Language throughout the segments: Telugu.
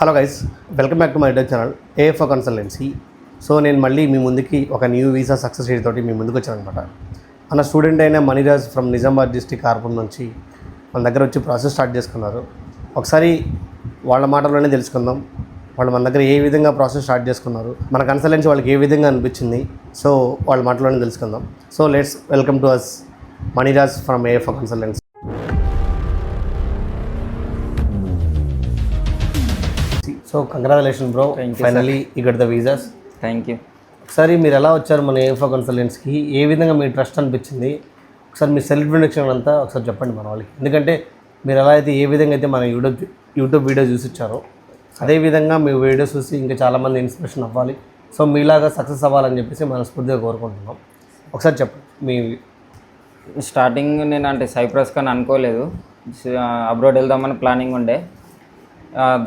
Hello guys welcome back to my YouTube channel AFO consultancy so నేను మళ్ళీ మీ ముందుకి ఒక న్యూ వీసా సక్సెస్ రేట్ తోటి మీ ముందుకు వచ్చానమాట అనమాట మన స్టూడెంట్ అయిన మణిరాజ్ ఫ్రమ్ నిజామాబాద్ డిస్టిక్ కార్పూర్ నుంచి మన దగ్గర వచ్చి ప్రాసెస్ స్టార్ట్ చేసుకున్నారు. ఒకసారి వాళ్ళ మాటల్లోనే తెలుసుకుందాం. వాళ్ళు మన దగ్గర ఏ విధంగా ప్రాసెస్ స్టార్ట్ చేసుకున్నారు. మన కన్సల్టెన్సీ వాళ్ళకి ఏ విధంగా అనిపించింది? సో వాళ్ళ మాటల్లోనే తెలుసుకుందాం. So let's welcome to us Maniraj from AFO consultancy so congratulation bro. Finally got the visas thank you ఒకసారి మీరు ఎలా వచ్చారు మన ఏఫో కన్సల్టెన్స్కి ఏ విధంగా మీ ట్రస్ట్ అనిపించింది? ఒకసారి మీ సెల్ఫ్ ఇంట్రొడక్షన్ అంతా ఒకసారి చెప్పండి మన వాళ్ళకి. ఎందుకంటే మీరు ఎలా అయితే ఏ విధంగా అయితే మన యూట్యూబ్ యూట్యూబ్ వీడియో చూసి ఇచ్చారో అదే విధంగా మీ వీడియోస్ చూసి ఇంకా చాలామంది ఇన్స్పిరేషన్ అవ్వాలి. సో మీలాగా సక్సెస్ అవ్వాలని చెప్పేసి మనస్ఫూర్తిగా కోరుకుంటున్నాం. ఒకసారి చెప్పండి మీ స్టార్టింగ్ నేను అంటే సైప్రస్ కానీ అనుకోలేదు. అబ్రాడ్ వెళ్దామని ప్లానింగ్ ఉండే.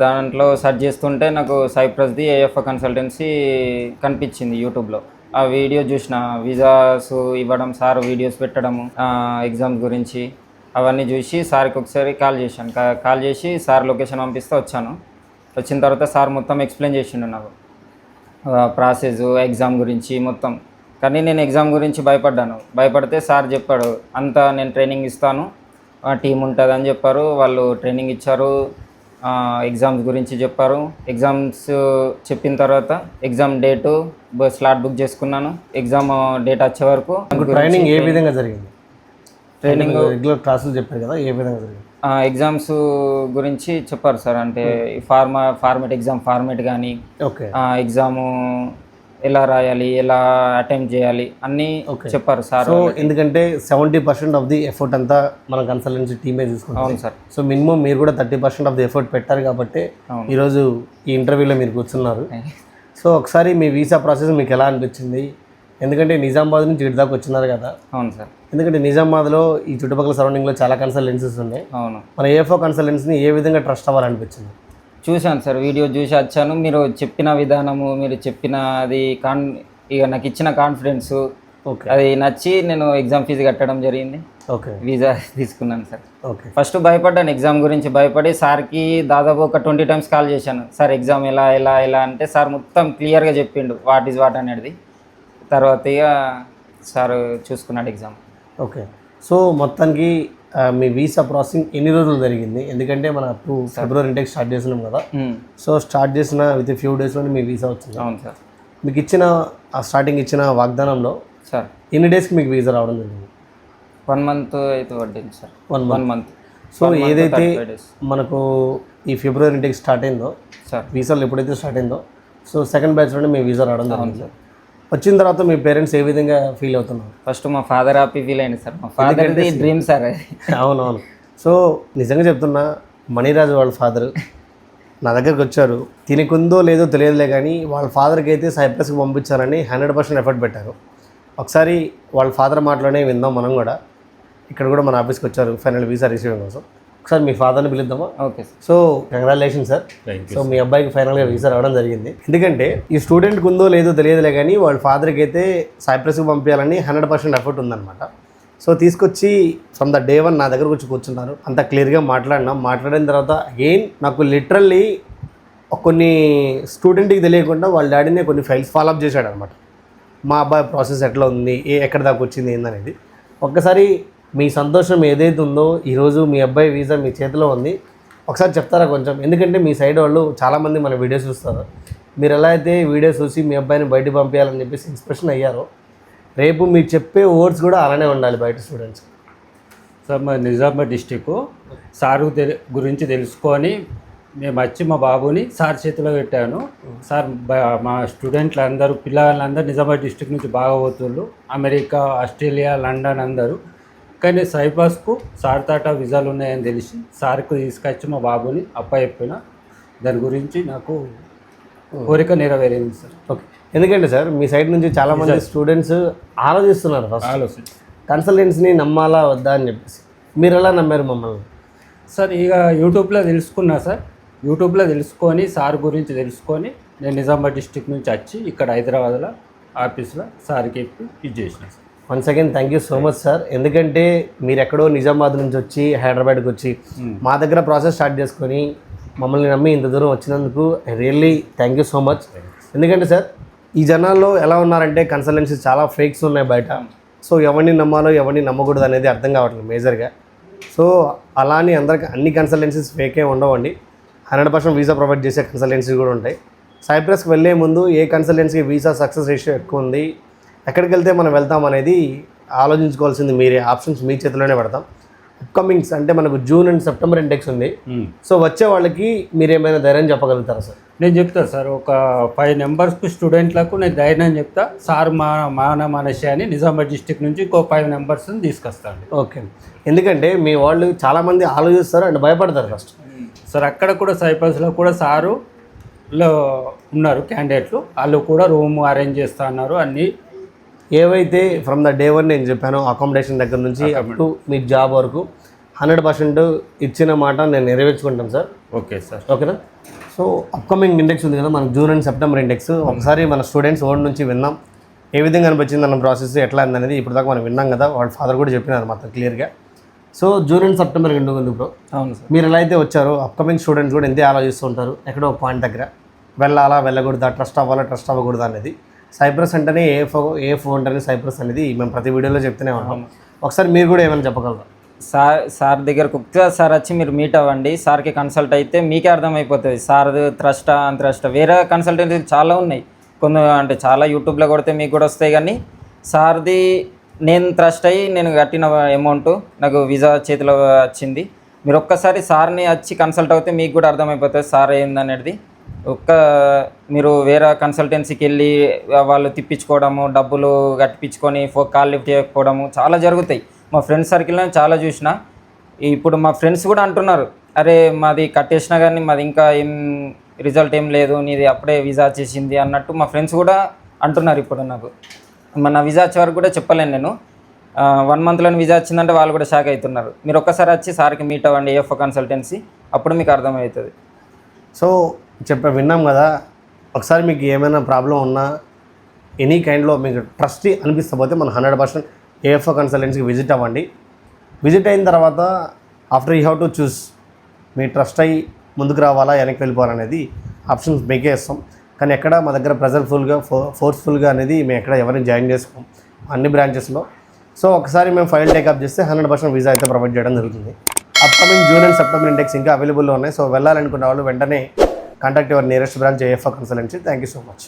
దాంట్లో సెర్చ్ చేస్తుంటే నాకు సైప్రస్ది ఏఎఫ్ కన్సల్టెన్సీ కనిపించింది యూట్యూబ్లో. ఆ వీడియో చూసిన వీసాస్ ఇవ్వడం సార్ వీడియోస్ పెట్టడము ఎగ్జామ్స్ గురించి అవన్నీ చూసి సార్కి ఒకసారి కాల్ చేశాను. కాల్ చేసి సార్ లొకేషన్ పంపిస్తే వచ్చాను. వచ్చిన తర్వాత సార్ మొత్తం ఎక్స్ప్లెయిన్ చేసిండు నాకు. ప్రాసెస్ ఎగ్జామ్ గురించి మొత్తం. కానీ నేను ఎగ్జామ్ గురించి భయపడ్డాను. భయపడితే సార్ చెప్పాడు అంతా నేను ట్రైనింగ్ ఇస్తాను టీం ఉంటుందని చెప్పారు వాళ్ళు ట్రైనింగ్ ఇచ్చారు ఎగ్జామ్స్ గురించి చెప్పారు. ఎగ్జామ్స్ చెప్పిన తర్వాత ఎగ్జామ్ డేటు స్లాట్ బుక్ చేసుకున్నాను. ఎగ్జామ్ డేట్ వచ్చే వరకు ట్రైనింగ్ ఏ విధంగా జరిగింది? ట్రైనింగ్ రెగ్యులర్ క్లాసులు చెప్పారు కదా ఏ విధంగా జరిగింది? ఎగ్జామ్స్ గురించి చెప్పారు సార్. అంటే ఫార్మా ఫార్మేట్ ఎగ్జామ్ ఫార్మేట్ కానీ ఓకే. ఎగ్జాము ఎలా రాయాలి ఎలా అటెంప్ట్ చేయాలి అన్నీ. చెప్పారు సార్ సో ఎందుకంటే seventy percent of the effort అంతా మన కన్సల్టెన్సీ టీమే తీసుకుంటాం అవును సార్. సో మినిమం మీరు కూడా thirty percent of the effort పెట్టారు కాబట్టి. ఈరోజు ఈ ఇంటర్వ్యూలో మీరు కూర్చున్నారు. సో ఒకసారి మీ వీసా ప్రాసెస్ మీకు ఎలా అనిపించింది? ఎందుకంటే నిజామాబాద్ నుంచి ఇటు దాకా వచ్చినారు కదా. అవును సార్. ఎందుకంటే నిజామాబాద్లో ఈ చుట్టుపక్కల సరౌండింగ్లో చాలా కన్సల్టెన్సీస్ ఉన్నాయి. అవును. మన ఏఫో కన్సల్టెన్సీని ఏ విధంగా ట్రస్ట్ అవ్వాలనిపించింది? చూశాను సార్ వీడియో చూసి వచ్చాను. మీరు చెప్పిన విధానము మీరు చెప్పిన అది కాన్ ఇక నాకు ఇచ్చిన కాన్ఫిడెన్స్ ఓకే. అది నచ్చి నేను ఎగ్జామ్ ఫీజు కట్టడం జరిగింది. ఓకే. వీసా తీసుకున్నాను సార్. ఓకే. ఫస్ట్ భయపడ్డాను ఎగ్జామ్ గురించి భయపడి సార్కి దాదాపు ఒక ట్వంటీ టైమ్స్ కాల్ చేశాను. సార్ ఎగ్జామ్ ఎలా ఎలా ఎలా? అంటే సార్ మొత్తం క్లియర్గా చెప్పిండు వాట్ ఈజ్ వాట్ అనేది. తర్వాత ఇక సార్ చూసుకున్నాడు ఎగ్జామ్ ఓకే. సో మొత్తానికి మీ వీసా ప్రాసెసింగ్ ఎన్ని రోజులు జరిగింది? ఎందుకంటే మన టూ ఫిబ్రవరి ఇంటెక్ స్టార్ట్ చేసినాం కదా. సో స్టార్ట్ చేసిన విత్ ఫ్యూ డేస్లోనే మీ వీసా వచ్చింది. అవును సార్. మీకు ఇచ్చిన ఆ స్టార్టింగ్ ఇచ్చిన వాగ్దానంలో సార్. ఎన్ని డేస్కి మీకు వీసా రావడం జరిగింది? వన్ మంత్ అయితే పడ్డింది sir. One one month so ఏదైతే మనకు ఈ ఫిబ్రవరి ఇంటెక్ స్టార్ట్ అయిందో సార్. వీసాలు ఎప్పుడైతే స్టార్ట్ అయిందో సో సెకండ్ బ్యాచ్లోనే మీ వీసా రావడం జరిగింది. వచ్చిన తర్వాత మీ పేరెంట్స్ ఏ విధంగా ఫీల్ అవుతున్నారు? ఫస్ట్ మా ఫాదర్ హ్యాపీ ఫీల్ అయింది సార్. మా ఫాదర్ది డ్రీమ్ సార్ అవునవును. సో నిజంగా చెప్తున్నా మణిరాజు వాళ్ళ ఫాదర్ నా దగ్గరికి వచ్చారు. తినకుందో లేదో తెలియదులే కానీ వాళ్ళ ఫాదర్కి అయితే సైప్రస్కి పంపించారని హండ్రెడ్ పర్సెంట్ ఎఫర్ట్ పెట్టారు. ఒకసారి వాళ్ళ ఫాదర్ మాటలోనే విందాం మనం కూడా. ఇక్కడ కూడా మన ఆఫీస్కి వచ్చారు ఫైనల్ వీసా రిసీవింగ్ కోసం. ఒకసారి మీ ఫాదర్ని పిలుద్దామా? Okay sir. So congratulation sir. So మీ అబ్బాయికి ఫైనల్గా వీసా రావడం జరిగింది. ఎందుకంటే ఈ స్టూడెంట్కి ఉందో లేదో తెలియదులే కానీ వాళ్ళ ఫాదర్కి అయితే సైప్రస్కి పంపించాలని హండ్రెడ్ పర్సెంట్ ఎఫర్ట్ ఉందన్నమాట. సో తీసుకొచ్చి ఫ్రమ్ ద డే వన్ నా దగ్గరకు వచ్చి కూర్చున్నారు. అంత క్లియర్గా మాట్లాడినాం. మాట్లాడిన తర్వాత అగైన్ నాకు లిటరల్లీ కొన్ని స్టూడెంట్కి తెలియకుండా వాళ్ళ డాడీనే కొన్ని ఫైల్స్ ఫాలోఅప్ చేశాడు అనమాట మా అబ్బాయి ప్రాసెస్ ఎట్లా ఉంది? ఏ ఎక్కడ దాకా వచ్చింది? ఏందనేది. ఒక్కసారి మీ సంతోషం ఏదైతే ఉందో ఈరోజు మీ అబ్బాయి వీసా మీ చేతిలో ఉంది. ఒకసారి చెప్తారా కొంచెం? ఎందుకంటే మీ సైడ్ వాళ్ళు చాలామంది మన వీడియోస్ చూస్తారు. మీరు ఎలా అయితే వీడియోస్ చూసి మీ అబ్బాయిని బయటకు పంపించాలని చెప్పేసి ఇన్స్పిరేషన్ అయ్యారో రేపు మీరు చెప్పే వర్డ్స్ కూడా అలానే ఉండాలి బయట స్టూడెంట్స్ సార్ మా నిజామాబాద్ డిస్టిక్ సారు తెలి గురించి తెలుసుకొని మేము వచ్చి మా బాబుని సార్ చేతిలో పెట్టాను. సార్ మా స్టూడెంట్లు అందరూ పిల్లలందరూ నిజామాబాద్ డిస్టిక్ నుంచి బాగా పోతున్నారు అమెరికా ఆస్ట్రేలియా లండన్ అందరూ కానీ సైప్రస్కు సార్ తాట విజాలు ఉన్నాయని తెలిసి సార్కు తీసుకొచ్చి మా బాబుని అప్ప చెప్పిన. దాని గురించి నాకు కోరిక నెరవేరింది సార్. ఓకే. ఎందుకంటే సార్ మీ సైడ్ నుంచి చాలామంది స్టూడెంట్స్ ఆలోచిస్తున్నారు ఫస్ట్ ఆలోచన కన్సల్టెన్సీని నమ్మాలా వద్దా అని చెప్పేసి. మీరు ఎలా నమ్మారు మమ్మల్ని? సార్ ఇక యూట్యూబ్లో తెలుసుకున్నా సార్. యూట్యూబ్లో తెలుసుకొని సార్ గురించి తెలుసుకొని నేను నిజామాబాద్ డిస్టిక్ నుంచి వచ్చి ఇక్కడ హైదరాబాద్లో ఆఫీస్లో సార్కి చెప్పి ఇది చేసిన sir. Once again thank you so much sir ఎందుకంటే మీరు ఎక్కడో నిజామాబాద్ నుంచి వచ్చి హైదరాబాద్కి వచ్చి మా దగ్గర ప్రాసెస్ స్టార్ట్ చేసుకొని మమ్మల్ని నమ్మి ఇంత దూరం వచ్చినందుకు really thank you so much ఎందుకంటే సార్ ఈ జనాల్లో ఎలా ఉన్నారంటే కన్సల్టెన్సీస్ చాలా ఫేక్స్ ఉన్నాయి బయట. సో ఎవరిని నమ్మాలో ఎవరిని నమ్మకూడదు అనేది అర్థం కావట్లేదు మేజర్గా సో అలా అని అందరికి అన్ని కన్సల్టెన్సీస్ ఫేకే ఉండవండి. హండ్రెడ్ పర్సెంట్ వీసా ప్రొవైడ్ చేసే కన్సల్టెన్సీ కూడా ఉంటాయి. సైప్రస్కి వెళ్ళే ముందు ఏ కన్సల్టెన్సీకి వీసా సక్సెస్ రేషియో ఎక్కువ ఉంది? ఎక్కడికి వెళ్తే మనం వెళ్తాం అనేది ఆలోచించుకోవాల్సింది మీరే. ఆప్షన్స్ మీ చేతిలోనే పెడతాం. అప్కమింగ్స్ అంటే మనకు జూన్ అండ్ సెప్టెంబర్ ఇండెక్స్ ఉంది. సో వచ్చే వాళ్ళకి మీరు ఏమైనా ధైర్యం చెప్పగలుగుతారా సార్? నేను చెప్తా సార్ ఒక ఫైవ్ నెంబర్స్కి స్టూడెంట్లకు నేను ధైర్యం చెప్తా. సార్ మా మాన మనషి అని నిజామాబాద్ డిస్టిక్ నుంచి ఇంకో ఫైవ్ నెంబర్స్ని తీసుకొస్తాను ఓకే. ఎందుకంటే మీ వాళ్ళు చాలామంది ఆలోచిస్తారు అండ్ భయపడతారు ఫస్ట్ సార్ అక్కడ కూడా సైపర్స్లో కూడా సారు లో ఉన్నారు క్యాండిడేట్లు. వాళ్ళు కూడా రూమ్ అరేంజ్ చేస్తా అన్నారు అన్నీ. ఏవైతే ఫ్రమ్ ద డే వన్ నేను చెప్పానో అకామిడేషన్ దగ్గర నుంచి అప్ టు మీ జాబ్ వరకు హండ్రెడ్ పర్సెంట్ ఇచ్చిన మాట నేను నెరవేర్చుకుంటాను సార్. ఓకే సార్ ఓకేనా సో అప్కమింగ్ ఇండెక్స్ ఉంది కదా మనకు జూన్ అండ్ సెప్టెంబర్ ఇండెక్స్ ఒకసారి మన స్టూడెంట్స్ ఓన్ నుంచి విన్నాం. ఏ విధంగా అనిపించింది అన్న ప్రాసెస్ ఎట్లా అనేది ఇప్పుడు దాకా మనం విన్నాం కదా వాళ్ళ ఫాదర్ కూడా చెప్పినారు మొత్తం క్లియర్గా సో జూన్ అండ్ సెప్టెంబర్ ఎందుకు ఉంది బ్రో అవును సార్. మీరు ఎలా అయితే వచ్చారో అప్కమింగ్ స్టూడెంట్స్ కూడా ఎంతే ఆలోచిస్తూ ఉంటారు. ఎక్కడో ఒక పాయింట్ దగ్గర వెళ్ళాలా వెళ్ళకూడదా ట్రస్ట్ అవ్వాలా ట్రస్ట్ అవ్వకూడదా అనేది. సైప్రస్ అంటేనే ఏ ఫో ఏ ఫోన్ అంటేనే సైప్రస్ అనేది మేము ప్రతి వీడియోలో చెప్తూనే ఉంటాం ఒకసారి మీరు కూడా ఏమైనా చెప్పగలరా? సార్ సార్ దగ్గరకు ఒకసారి సార్ వచ్చి మీరు మీట్ అవ్వండి. సార్కి కన్సల్ట్ అయితే మీకే అర్థమైపోతుంది. సార్ త్రస్టా అంత్రస్ట వేరే కన్సల్టెన్సీ చాలా ఉన్నాయి. కొన్ని అంటే చాలా యూట్యూబ్లో కొడితే మీకు కూడా వస్తాయి కానీ సార్ది నేను ట్రస్ట్ అయ్యి నేను కట్టిన అమౌంట్ నాకు వీసా చేతిలో వచ్చింది. మీరు ఒక్కసారి సార్ని వచ్చి కన్సల్ట్ అవుతే మీకు కూడా అర్థమైపోతుంది సార్ ఏందనేది. ఒక్క మీరు వేరే కన్సల్టెన్సీకి వెళ్ళి వాళ్ళు తిప్పించుకోవడము డబ్బులు కట్టించుకొని ఫో కాల్ లిఫ్ట్ చేయకపోవడము చాలా జరుగుతాయి. మా ఫ్రెండ్స్ సర్కిల్లో చాలా చూసిన. ఇప్పుడు మా ఫ్రెండ్స్ కూడా అంటున్నారు అరే మాది కట్టేసినా కానీ మాది ఇంకా ఏం రిజల్ట్ ఏం లేదు నీది అప్పుడే వీసా చేసింది అన్నట్టు మా ఫ్రెండ్స్ కూడా అంటున్నారు ఇప్పుడు నాకు. మన వీసా వచ్చే వరకు కూడా చెప్పలేను నేను. వన్ మంత్లోని వీసా వచ్చిందంటే వాళ్ళు కూడా షాక్ అవుతున్నారు. మీరు ఒక్కసారి వచ్చి సార్కి మీట్ అవ్వండి ఏఎఫ్ఓ కన్సల్టెన్సీ అప్పుడు మీకు అర్థమవుతుంది. సో చెప్ప విన్నాం కదా ఒకసారి మీకు ఏమైనా ప్రాబ్లం ఉన్నా ఎనీ కైండ్లో మీకు ట్రస్టీ అనిపిస్తపోతే మనం హండ్రెడ్ పర్సెంట్ ఏఎఫ్ఓ కన్సల్టెన్సీకి విజిట్ అవ్వండి. విజిట్ అయిన తర్వాత after you have to choose me trust అయ్యి ముందుకు రావాలా వెనక్కి వెళ్ళిపోవాలనేది ఆప్షన్స్ మీకే ఇస్తాం. కానీ ఎక్కడ మా దగ్గర ప్రెజర్ఫుల్గా ఫో ఫోర్స్ఫుల్గా అనేది మేము ఎక్కడ ఎవరిని జాయిన్ చేసుకోం అన్ని బ్రాంచెస్లో. సో ఒకసారి మేము ఫైల్ టేకప్ చేస్తే హండ్రెడ్ పర్సెంట్ వీసా అయితే ప్రొవైడ్ చేయడం జరుగుతుంది. Upcoming June and September intakes ఇంకా అవైలబుల్లో ఉన్నాయి. సో వెళ్ళాలనుకున్న వాళ్ళు వెంటనే contact your nearest branch AFO consultancy thank you so much